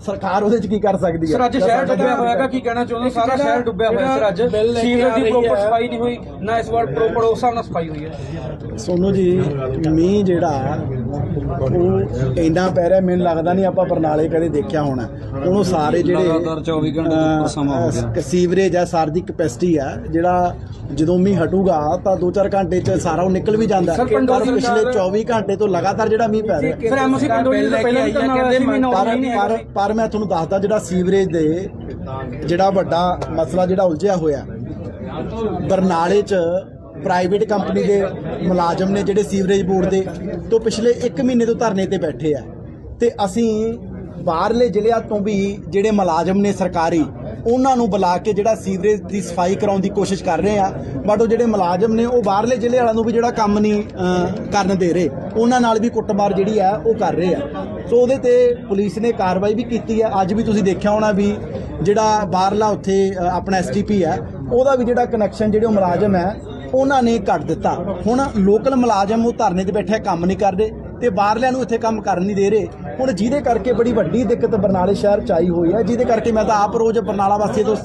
ਸਰਕਾਰ ਉਹਦੇ 'ਚ ਕੀ ਕਰ ਸਕਦੀ ਹੈ? ਸਰ ਅੱਜ ਸ਼ਹਿਰ ਡੁੱਬਿਆ ਹੋਇਆ ਹੈਗਾ ਕੀ ਕਹਿਣਾ ਚਾਹੁੰਦੇ ਹੋ? ਸਾਰਾ ਸ਼ਹਿਰ ਡੁੱਬਿਆ ਹੋਇਆ ਸਰ ਅੱਜ। ਸੀਵਰੇਜ ਦੀ ਪ੍ਰੋਪਰ ਸਫ਼ਾਈ ਨਹੀਂ ਹੋਈ ਨਾ ਇਸ ਵਾਰ ਪ੍ਰੋਪਰ ਉਸ ਹਿਸਾਬ ਨਾਲ ਸਫ਼ਾਈ ਹੋਈ ਹੈ। ਸੋਨੂ ਜੀ ਮੀਂਹ ਜਿਹੜਾ ਉਹ ਇੰਨਾ ਪੈ ਰਿਹਾ ਮੈਨੂੰ ਲੱਗਦਾ ਨਹੀਂ ਆਪਾਂ ਬਰਨਾਲੇ ਕਦੇ ਦੇਖਿਆ ਹੋਣਾ। ਉਹਨੂੰ ਸਾਰੇ ਜਿਹੜੇ ਲਗਾਤਾਰ 24 ਘੰਟੇ ਤੋਂ ਉੱਪਰ ਸਮਾਂ ਹੋ ਗਿਆ। ਅਹ, ਸੀਵਰੇਜ ਹੈ ਸਾਰ ਦੀ ਕਪੈਸਿਟੀ ਹੈ ਜਿਹੜਾ ਜਦੋਂ ਮੀਂਹ ਹਟੂਗਾ ਤਾਂ 2-4 ਘੰਟੇ 'ਚ ਸਾਰਾ ਉਹ ਨਿਕਲ ਵੀ ਜਾਂਦਾ। ਪਰ ਪਿਛਲੇ ਸਰਕਾਰ- 24 ਘੰਟੇ ਤੋਂ ਲਗਾਤਾਰ ਜਿਹੜਾ ਮੀਂਹ ਪੈ ਰਿਹਾ। ਸਰ ਐਮਸੀ ਕੰਟਰੋਲ ਪਹਿਲਾਂ ਪਰ ਪਰ ਮੈਂ ਤੁਹਾਨੂੰ ਦੱਸਦਾ ਜਿਹੜਾ ਸੀਵਰੇਜ ਦੇ ਜਿਹੜਾ ਵੱਡਾ ਮਸਲਾ ਜਿਹੜਾ ਉਲਝਿਆ ਹੋਇਆ ਬਰਨਾਲੇ 'ਚ ਪ੍ਰਾਈਵੇਟ ਕੰਪਨੀ ਦੇ ਮੁਲਾਜ਼ਮ ਨੇ ਜਿਹੜੇ ਸੀਵਰੇਜ ਬੋਰਡ ਦੇ ਤੋਂ ਪਿਛਲੇ 1 ਮਹੀਨੇ ਤੋਂ ਧਰਨੇ ਤੇ ਬੈਠੇ ਆ। ਤੇ ਅਸੀਂ ਬਾਹਰਲੇ ਜ਼ਿਲ੍ਹਿਆਂ ਤੋਂ ਵੀ ਜਿਹੜੇ ਮੁਲਾਜ਼ਮ ਨੇ ਸਰਕਾਰੀ ਉਹਨਾਂ ਨੂੰ ਬੁਲਾ ਕੇ ਜਿਹੜਾ ਸੀਵਰੇਜ ਦੀ ਸਫ਼ਾਈ ਕਰਾਉਣ ਦੀ ਕੋਸ਼ਿਸ਼ ਕਰ ਰਹੇ ਆ। ਬਟ ਉਹ ਜਿਹੜੇ ਮੁਲਾਜ਼ਮ ਨੇ ਉਹ ਬਾਹਰਲੇ ਜ਼ਿਲ੍ਹੇ ਵਾਲਿਆਂ ਨੂੰ ਵੀ ਜਿਹੜਾ ਕੰਮ ਨਹੀਂ ਕਰਨ ਦੇ ਰਹੇ। ਉਹਨਾਂ ਨਾਲ ਵੀ ਕੁੱਟਮਾਰ ਜਿਹੜੀ ਆ ਉਹ ਕਰ ਰਹੇ ਆ। ਸੋ ਉਹਦੇ ਤੇ ਪੁਲਿਸ ਨੇ ਕਾਰਵਾਈ ਵੀ ਕੀਤੀ ਹੈ ਅੱਜ ਵੀ ਤੁਸੀਂ ਦੇਖਿਆ ਹੋਣਾ ਵੀ ਜਿਹੜਾ ਬਾਹਰਲਾ ਉੱਥੇ ਅ, ਆਪਣਾ ਐਸਟੀਪੀ ਹੈ ਉਹਦਾ ਵੀ ਜਿਹੜਾ ਕਨੈਕਸ਼ਨ ਜਿਹੜੇ ਉਹ ਮੁਲਾਜ਼ਮ ਹੈ ਉਹਨਾਂ ਨੇ ਕੱਟ ਦਿੱਤਾ। ਹੁਣ ਲੋਕਲ ਮੁਲਾਜ਼ਮ ਉਹ ਧਰਨੇ ਤੇ ਬੈਠੇ, ਕੰਮ ਨਹੀਂ ਕਰਦੇ ਤੇ ਬਾਹਰਲਿਆਂ ਨੂੰ ਇੱਥੇ ਕੰਮ ਕਰਨ ਨਹੀਂ ਦੇ ਰਹੇ। ਹੁਣ ਜਿਹਦੇ ਕਰਕੇ ਬੜੀ ਵੱਡੀ ਦਿੱਕਤ ਬਰਨਾਲੇ ਸ਼ਹਿਰ ਚ ਆਈ ਹੋਈ ਹੈ, ਜਿਹਦੇ ਕਰਕੇ ਮੈਂ ਤਾਂ ਆਪ ਰੋਜ਼ ਬਰਨਾਲਾ ਵਾਸੀ ਤੋਂ